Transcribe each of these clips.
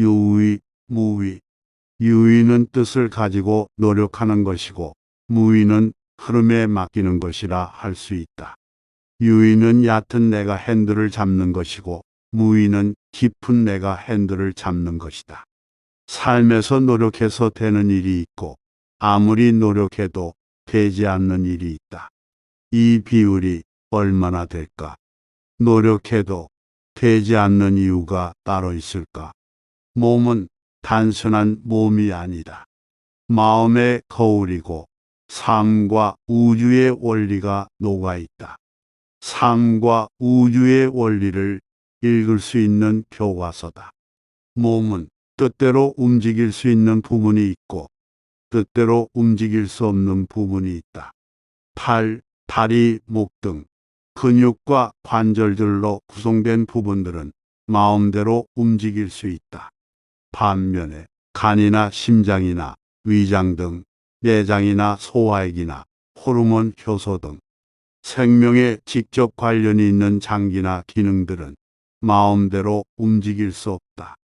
유의, 무의. 유의는 뜻을 가지고 노력하는 것이고 무의는 흐름에 맡기는 것이라 할 수 있다. 유의는 얕은 내가 핸들을 잡는 것이고 무의는 깊은 내가 핸들을 잡는 것이다. 삶에서 노력해서 되는 일이 있고 아무리 노력해도 되지 않는 일이 있다. 이 비율이 얼마나 될까? 노력해도 되지 않는 이유가 따로 있을까? 몸은 단순한 몸이 아니다. 마음의 거울이고 삶과 우주의 원리가 녹아 있다. 삶과 우주의 원리를 읽을 수 있는 교과서다. 몸은 뜻대로 움직일 수 있는 부분이 있고 뜻대로 움직일 수 없는 부분이 있다. 팔, 다리, 목 등 근육과 관절들로 구성된 부분들은 마음대로 움직일 수 있다. 반면에 간이나 심장이나 위장 등 내장이나 소화액이나 호르몬 효소 등 생명에 직접 관련이 있는 장기나 기능들은 마음대로 움직일 수 없다.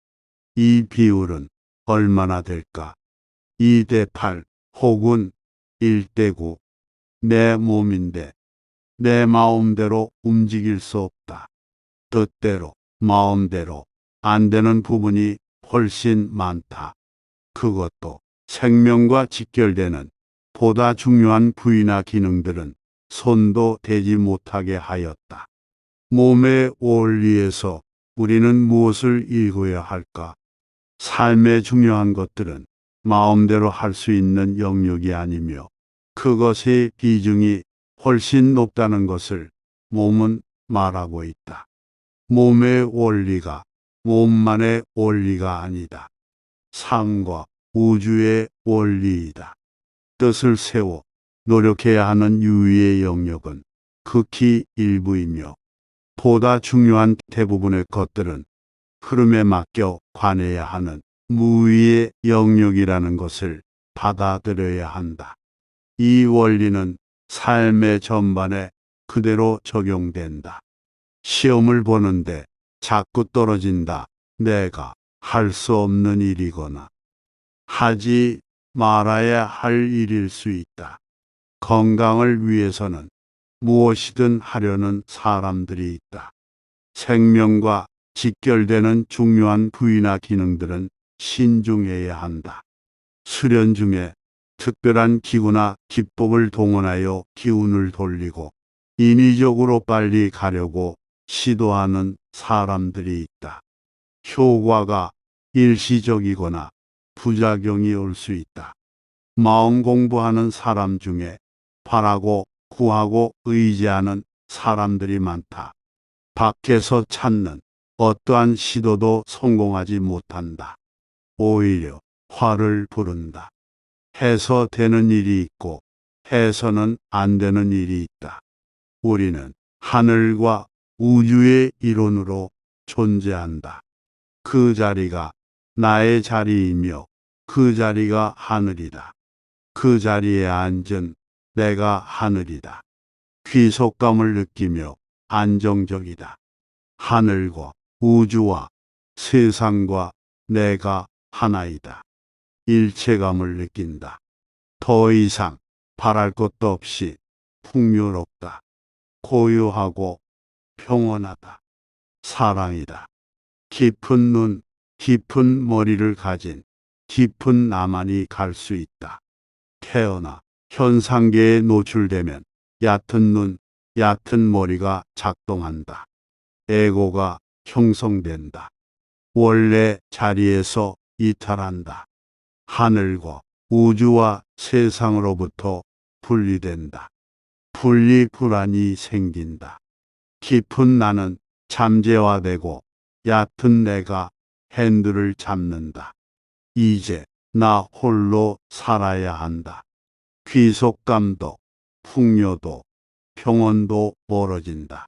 이 비율은 얼마나 될까? 2대 8 혹은 1대 9. 내 몸인데 내 마음대로 움직일 수 없다. 뜻대로, 마음대로 안 되는 부분이 훨씬 많다. 그것도 생명과 직결되는 보다 중요한 부위나 기능들은 손도 대지 못하게 하였다. 몸의 원리에서 우리는 무엇을 읽어야 할까? 삶의 중요한 것들은 마음대로 할 수 있는 영역이 아니며 그것의 비중이 훨씬 높다는 것을 몸은 말하고 있다. 몸의 원리가 몸만의 원리가 아니다. 상과 우주의 원리이다. 뜻을 세워 노력해야 하는 유의의 영역은 극히 일부이며 보다 중요한 대부분의 것들은 흐름에 맡겨 관해야 하는 무의의 영역이라는 것을 받아들여야 한다. 이 원리는 삶의 전반에 그대로 적용된다. 시험을 보는데 자꾸 떨어진다. 내가 할 수 없는 일이거나 하지 말아야 할 일일 수 있다. 건강을 위해서는 무엇이든 하려는 사람들이 있다. 생명과 직결되는 중요한 부위나 기능들은 신중해야 한다. 수련 중에 특별한 기구나 기법을 동원하여 기운을 돌리고 인위적으로 빨리 가려고 시도하는 사람들이 있다. 효과가 일시적이거나 부작용이 올 수 있다. 마음 공부하는 사람 중에 바라고 구하고 의지하는 사람들이 많다. 밖에서 찾는 어떠한 시도도 성공하지 못한다. 오히려 화를 부른다. 해서 되는 일이 있고 해서는 안 되는 일이 있다. 우리는 하늘과 우주의 이론으로 존재한다. 그 자리가 나의 자리이며 그 자리가 하늘이다. 그 자리에 앉은 내가 하늘이다. 귀속감을 느끼며 안정적이다. 하늘과 우주와 세상과 내가 하나이다. 일체감을 느낀다. 더 이상 바랄 것도 없이 풍요롭다. 고요하고 평온하다. 사랑이다. 깊은 눈, 깊은 머리를 가진 깊은 나만이 갈 수 있다. 태어나 현상계에 노출되면 얕은 눈, 얕은 머리가 작동한다. 에고가 형성된다. 원래 자리에서 이탈한다. 하늘과 우주와 세상으로부터 분리된다. 분리 불안이 생긴다. 깊은 나는 잠재화되고 얕은 내가 핸들을 잡는다. 이제 나 홀로 살아야 한다. 귀속감도, 풍요도, 평온도 멀어진다.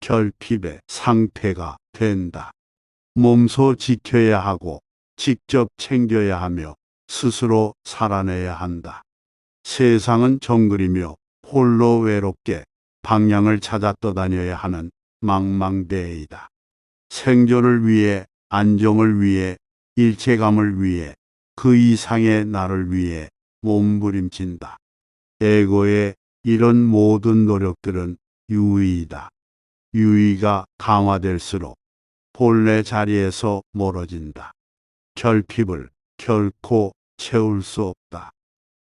결핍의 상태가 된다. 몸소 지켜야 하고 직접 챙겨야 하며 스스로 살아내야 한다. 세상은 정글이며 홀로 외롭게 방향을 찾아 떠다녀야 하는 망망대해이다. 생존을 위해 안정을 위해 일체감을 위해 그 이상의 나를 위해 몸부림친다. 에고의 이런 모든 노력들은 유의이다. 유의가 강화될수록 본래 자리에서 멀어진다. 결핍을 결코 채울 수 없다.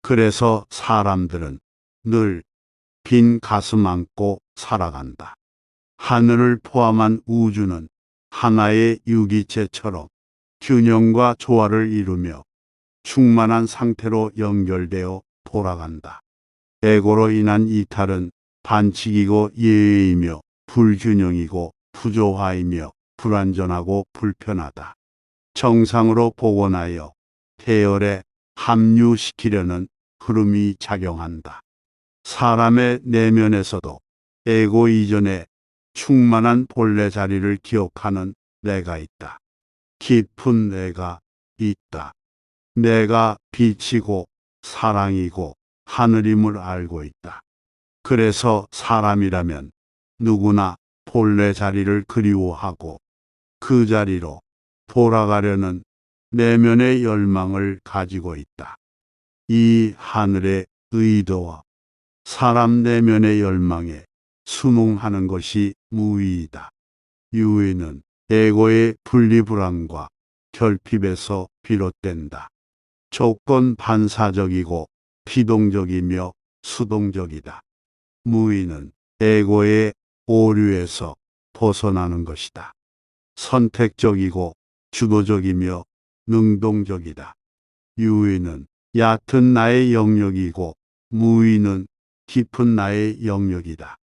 그래서 사람들은 늘 빈 가슴 안고 살아간다. 하늘을 포함한 우주는 하나의 유기체처럼 균형과 조화를 이루며 충만한 상태로 연결되어 돌아간다. 에고로 인한 이탈은 반칙이고 예외이며 불균형이고 부조화이며 불완전하고 불편하다. 정상으로 복원하여 태열에 합류시키려는 흐름이 작용한다. 사람의 내면에서도 에고 이전에 충만한 본래 자리를 기억하는 내가 있다. 깊은 내가 있다. 내가 빛이고 사랑이고 하늘임을 알고 있다. 그래서 사람이라면 누구나 본래 자리를 그리워하고 그 자리로 돌아가려는 내면의 열망을 가지고 있다. 이 하늘의 의도와 사람 내면의 열망에 순응하는 것이 무의이다. 유의는 에고의 분리불안과 결핍에서 비롯된다. 조건 반사적이고 피동적이며 수동적이다. 무의는 에고의 오류에서 벗어나는 것이다. 선택적이고 주도적이며 능동적이다. 유의는 얕은 나의 영역이고 무의는 깊은 나의 영역이다.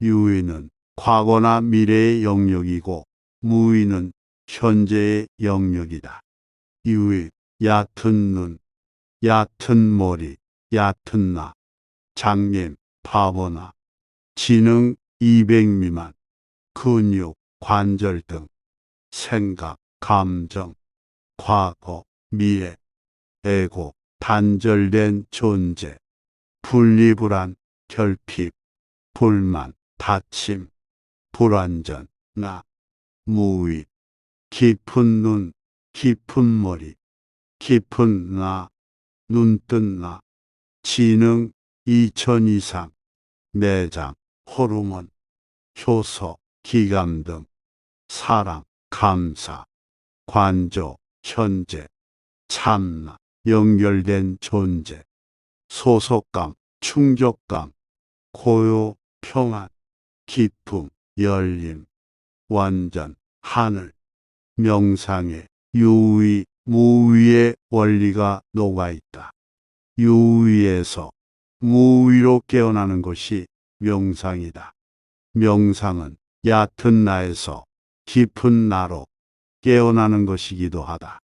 유의는 과거나 미래의 영역이고 무의는 현재의 영역이다. 유의, 얕은 눈, 얕은 머리, 얕은 나, 장님, 바보나, 지능 200 미만, 근육, 관절 등, 생각, 감정, 과거, 미래, 에고, 단절된 존재, 분리불안, 결핍, 불만, 다침, 불완전, 나, 무위, 깊은 눈, 깊은 머리, 깊은 나, 눈뜬 나, 지능 2000 이상, 내장, 호르몬, 효소, 기감 등, 사랑, 감사, 관조, 현재, 참나, 연결된 존재, 소속감, 충족감, 고요, 평안, 기쁨, 열림, 완전, 하늘, 명상의 유의, 무의의 원리가 녹아있다. 유의에서 무의로 깨어나는 것이 명상이다. 명상은 얕은 나에서 깊은 나로 깨어나는 것이기도 하다.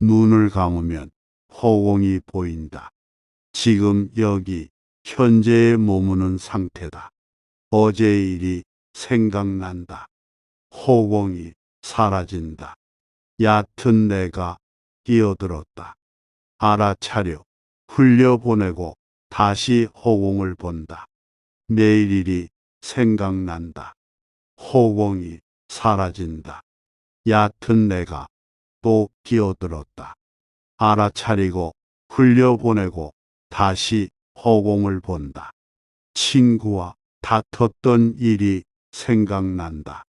눈을 감으면 허공이 보인다. 지금 여기 현재에 머무는 상태다. 어제의 일이 생각난다. 호공이 사라진다. 얕은 내가 끼어들었다. 알아차려 흘려보내고 다시 호공을 본다. 내일 일이 생각난다. 호공이 사라진다. 얕은 내가 또 끼어들었다. 알아차리고 흘려보내고 다시 허공을 본다. 친구와 다퉜던 일이 생각난다.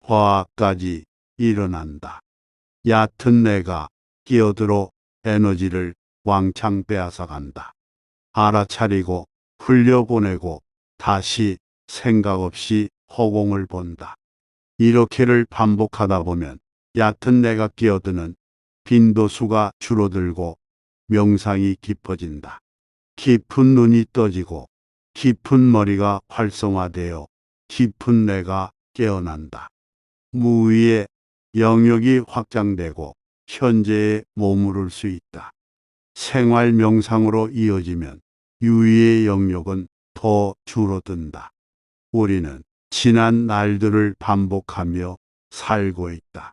화까지 일어난다. 얕은 내가 끼어들어 에너지를 왕창 빼앗아 간다. 알아차리고 흘려보내고 다시 생각 없이 허공을 본다. 이렇게를 반복하다 보면 얕은 내가 끼어드는 빈도수가 줄어들고 명상이 깊어진다. 깊은 눈이 떠지고 깊은 머리가 활성화되어 깊은 내가 깨어난다. 무의의 영역이 확장되고 현재에 머무를 수 있다. 생활 명상으로 이어지면 유의의 영역은 더 줄어든다. 우리는 지난 날들을 반복하며 살고 있다.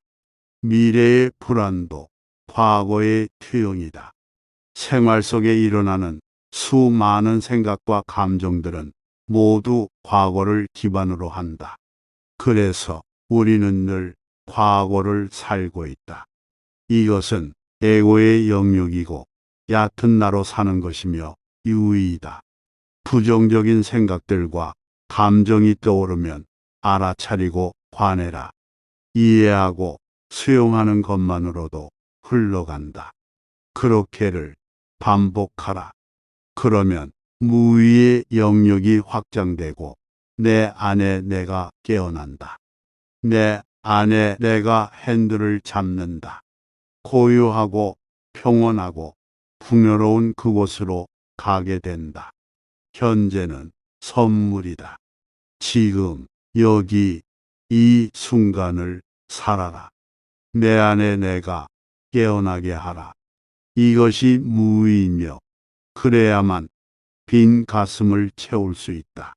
미래의 불안도 과거의 투영이다. 생활 속에 일어나는 수많은 생각과 감정들은 모두 과거를 기반으로 한다. 그래서 우리는 늘 과거를 살고 있다. 이것은 에고의 영역이고 얕은 나로 사는 것이며 유의이다. 부정적인 생각들과 감정이 떠오르면 알아차리고 관해라. 이해하고 수용하는 것만으로도 흘러간다. 그렇게를 반복하라. 그러면 무위의 영역이 확장되고 내 안에 내가 깨어난다. 내 안에 내가 핸들을 잡는다. 고요하고 평온하고 풍요로운 그곳으로 가게 된다. 현재는 선물이다. 지금, 여기, 이 순간을 살아라. 내 안에 내가 깨어나게 하라. 이것이 무의이며, 그래야만 빈 가슴을 채울 수 있다.